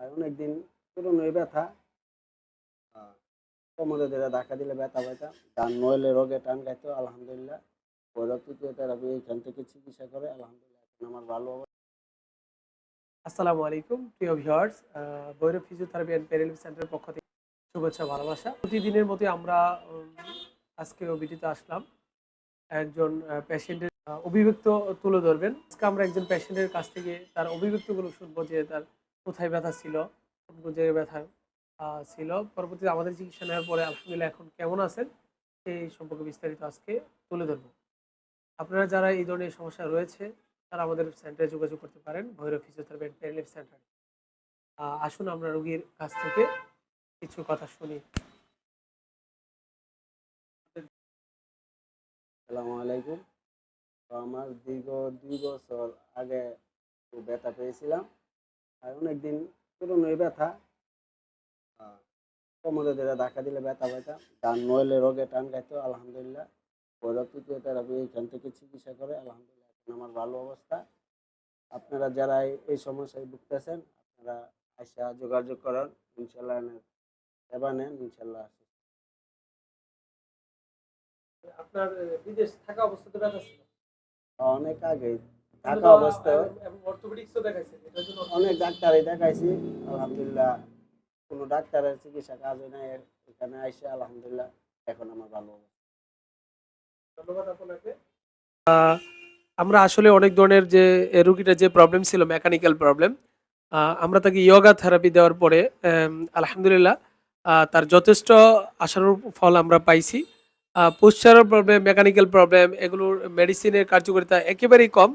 আর অনেকদিন ব্যথা। কোমরে ধরে ধাক্কা দিলে ব্যথা ব্যথা। নইলে রোগে টান আলহামদুলিল্লাহ। এইখান থেকে চিকিৎসা করে, আলহামদুলিল্লাহ, এখন আমার ভালো আসসালামু আলাইকুম, প্রিয় ফিজিওথেরাপি অ্যান্ড সেন্টারের পক্ষ থেকে শুভেচ্ছা, ভালোবাসা। প্রতিদিনের মতোই আমরা আজকে অভিজিতে আসলাম। একজন পেশেন্টের অভিব্যক্ত তুলে ধরবেন। আজকে আমরা একজন পেশেন্টের কাছ থেকে তার অভিব্যক্তগুলো শুনব যে তার কোথায় ব্যথা ছিল, কোন জায়গায় ব্যথা ছিল। পরবর্তীতে আমাদের চিকিৎসা নেওয়ার পরে আলহামদুলিল্লাহ এখন কেমন আছেন, সেই সম্পর্কে বিস্তারিত আজকে তুলে ধরবো। আপনারা যারা এই ধরনের সমস্যা রয়েছে, তারা আমাদের সেন্টারে যোগাযোগ করতে পারেন, ভৈরব ফিজিওথেরাপি অ্যান্ড সেন্টারে আসুন আমরা রোগীর কাছ থেকে কিছু কথা শুনি। আসসালামু আলাইকুম। আমার দীর্ঘ দুই বছর আগে ব্যথা পেয়েছিলাম। আর অনেকদিন পুরনো এই ব্যথা। কোমরে ধরে ধাক্কা দিলে ব্যথা ব্যথা ডান নইলে রোগে টান খাইতো আলহামদুলিল্লাহ। ভৈরব তৃতীয় থেরাপি এইখান থেকে চিকিৎসা করে আলহামদুলিল্লাহ এখন আমার ভালো অবস্থা। আপনারা যারা এই- এই সমস্যায় ভুগতেছেন আপনারা আসা যোগাযোগ করেন। ইনশাল্লাহ সেবা নেন ইনশাল্লাহ আপনার বিদেশ থাকা অবস্থাতে ব্যথা ছিল? অনেক আগে থাকা অবস্থায় এবং অর্থোপেডিক্সও দেখাইছেন এটার জন্য অনেক ডাক্তারই দেখাইছি আলহামদুলিল্লাহ। কোনো ডাক্তারের চিকিৎসা কাজ হয় না এখানে আইসে আলহামদুলিল্লাহ এখন আমার ভালো ধন্যবাদ আপনাকে। আমরা আসলে অনেক ধরনের যে এ রুগীটার যে প্রবলেম ছিল মেকানিক্যাল প্রবলেম আমরা তাকে ইয়োগা থেরাপি দেওয়ার পরে আলহামদুলিল্লাহ আহ, তার যথেষ্ট আশানুরূপ ফল আমরা পাইছি। পোস্টারের প্রবলেম মেকানিক্যাল প্রবলেম এগুলোর মেডিসিনের কার্যকারিতা একেবারেই কম।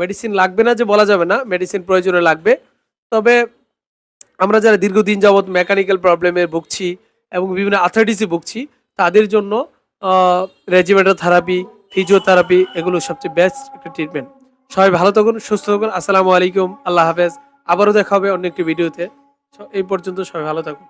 মেডিসিন লাগবে না যে বলা যাবে না মেডিসিন প্রয়োজনে লাগবে। তবে আমরা যারা দীর্ঘদিন যাবৎ মেকানিক্যাল প্রবলেমে ভুগছি এবং বিভিন্ন আথারিটিসে ভুগছি, তাদের জন্য রেজিমেন্টাল থেরাপি ফিজিওথেরাপি এগুলো সবচেয়ে বেস্ট একটা ট্রিটমেন্ট সবাই ভালো থাকুন, সুস্থ থাকুন, আসসালামু আলাইকুম, আল্লাহ হাফেজ। আবারও দেখা হবে অন্য একটি ভিডিওতে এই পর্যন্ত সবাই ভালো থাকুন।